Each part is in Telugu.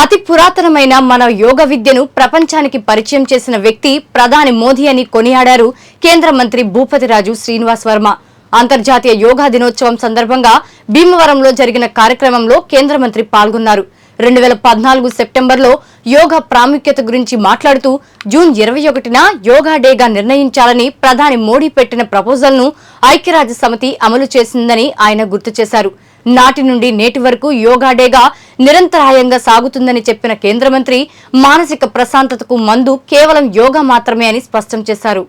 అతి పురాతనమైన మన యోగ విద్యను ప్రపంచానికి పరిచయం చేసిన వ్యక్తి ప్రధాని మోదీ అని కొనియాడారు కేంద్ర మంత్రి భూపతిరాజు శ్రీనివాస్ వర్మ. అంతర్జాతీయ యోగా దినోత్సవం సందర్భంగా భీమవరంలో జరిగిన కార్యక్రమంలో కేంద్ర మంత్రి పాల్గొన్నారు. రెండు వేల పద్నాలుగు సెప్టెంబర్లో యోగా ప్రాముఖ్యత గురించి మాట్లాడుతూ జూన్ ఇరవై ఒకటిన యోగా డేగా నిర్ణయించాలని ప్రధాని మోడీ పెట్టిన ప్రపోజల్ను ఐక్యరాజ్య సమితి అమలు చేసిందని ఆయన గుర్తు చేశారు. నాటి నుండి నేటి వరకు యోగా డేగా నిరంతరాయంగా సాగుతుందని చెప్పిన కేంద్ర మంత్రి మానసిక ప్రశాంతతకు మందు కేవలం యోగా మాత్రమే అని స్పష్టం చేశారు.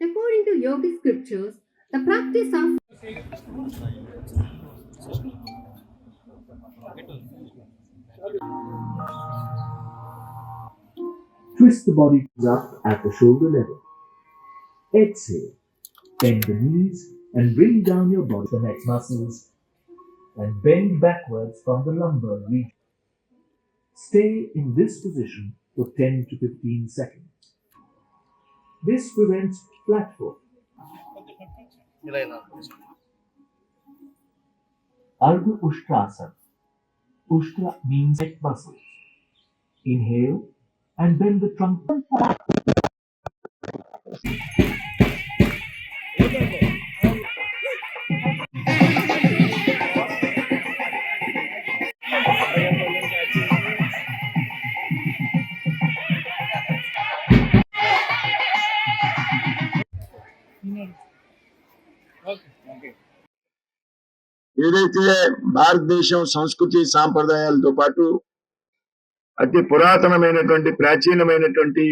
According to yogic scriptures, the practice of Twist the body up at the shoulder level. Exhale. Bend the knees and bring down your body to the neck muscles and bend backwards from the lumbar region. Stay in this position for 10 to 15 seconds. This prevents flat foot. Ardha Ushtrasana. Ushtra means neck muscles. Inhale and bend the trunk. ఏదైతే భారతదేశం సంస్కృతి సాంప్రదాయాలతో పాటు అతి పురాతనమైనటువంటి ప్రాచీనమైనటువంటి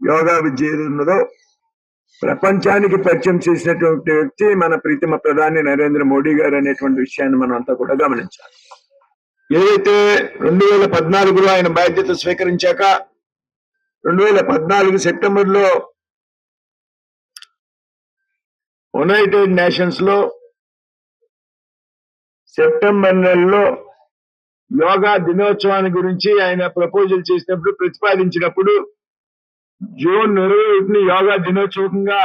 యోగా విద్య ఉన్నదో ప్రపంచానికి పరిచయం చేసినటువంటి వ్యక్తి మన ప్రీతమ ప్రధాని నరేంద్ర మోడీ గారు అనేటువంటి విషయాన్ని మనం అంతా కూడా గమనించాలి. ఏదైతే రెండు వేల పద్నాలుగులో ఆయన బాధ్యత స్వీకరించాక రెండు వేల పద్నాలుగు సెప్టెంబర్లో యునైటెడ్ నేషన్స్లో సెప్టెంబర్ నెలలో యోగా దినోత్సవాన్ని గురించి ఆయన ప్రపోజల్ చేసినప్పుడు ప్రతిపాదించినప్పుడు జూన్ ఇరవై ఒకటిని యోగా దినోత్సవంగా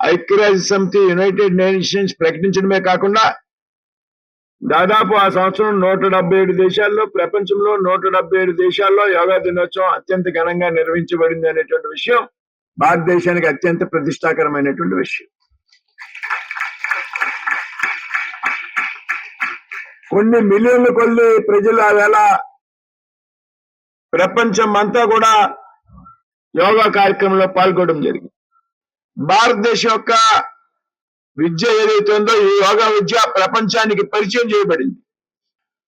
ఐక్యరాజ్య సమితి యునైటెడ్ నేషన్స్ ప్రకటించడమే కాకుండా దాదాపు ఆ సంవత్సరం నూట డెబ్బై ఏడు దేశాల్లో ప్రపంచంలో నూట డెబ్బై ఏడు దేశాల్లో యోగా దినోత్సవం అత్యంత ఘనంగా నిర్వహించబడింది అనేటువంటి విషయం భారతదేశానికి అత్యంత ప్రతిష్టాకరమైనటువంటి విషయం. కొన్ని మిలియన్ల కొద్ది ప్రజలు ఆ వేళ ప్రపంచం అంతా కూడా యోగా కార్యక్రమంలో పాల్గొనడం జరిగింది. భారతదేశం యొక్క విద్య ఏదైతే ఉందో ఈ యోగా విద్య ప్రపంచానికి పరిచయం చేయబడింది.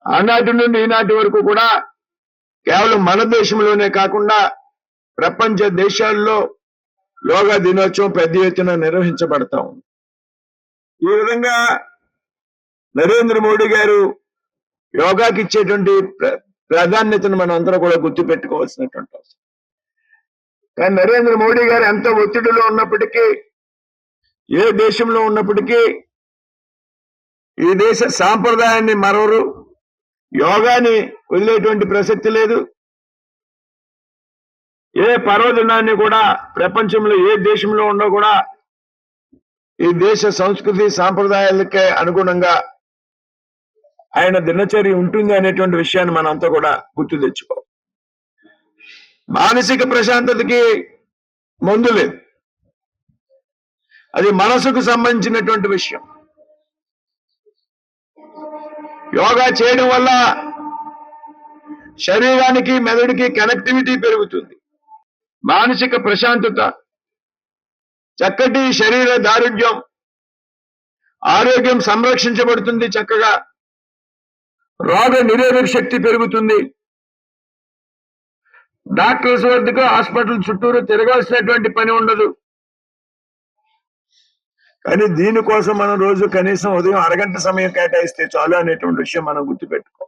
ఆనాటి నుండి ఈనాటి వరకు కూడా కేవలం మన దేశంలోనే కాకుండా ప్రపంచ దేశాల్లో యోగా దినోత్సవం పెద్ద ఎత్తున నిర్వహించబడతా ఉంది. ఈ విధంగా నరేంద్ర మోడీ గారు యోగాకి ఇచ్చేటువంటి ప్ర- ప్రాధాన్యతను మనం అందరం కూడా గుర్తు పెట్టుకోవాల్సినటువంటి అవసరం. కానీ నరేంద్ర మోడీ గారు ఎంత ఒత్తిడిలో ఉన్నప్పటికీ ఏ దేశంలో ఉన్నప్పటికీ ఈ దేశ సాంప్రదాయాన్ని మరవరు. యోగాని వదిలేటువంటి ప్రసక్తి లేదు. ఏ పర్వదినాన్ని కూడా ప్రపంచంలో ఏ దేశంలో ఉన్నా కూడా ఈ దేశ సంస్కృతి సాంప్రదాయాలకే అనుగుణంగా ఆయన దినచర్య ఉంటుంది అనేటువంటి విషయాన్ని మనం కూడా గుర్తు తెచ్చుకో. మానసిక ప్రశాంతతకి మందు లేదు. అది మనసుకు సంబంధించినటువంటి విషయం. యోగా చేయడం వల్ల శరీరానికి మెదడుకి కనెక్టివిటీ పెరుగుతుంది. మానసిక ప్రశాంతత చక్కటి శరీర దారుఢ్యం ఆరోగ్యం సంరక్షించబడుతుంది చక్కగా. రోగ నిరోధక శక్తి పెరుగుతుంది. డాక్టర్స్ వద్దకు హాస్పిటల్ చుట్టూరు తిరగాల్సినటువంటి పని ఉండదు. కానీ దీనికోసం మనం రోజు కనీసం ఉదయం అరగంట సమయం కేటాయిస్తే చాలు అనేటువంటి విషయం మనం గుర్తుపెట్టుకో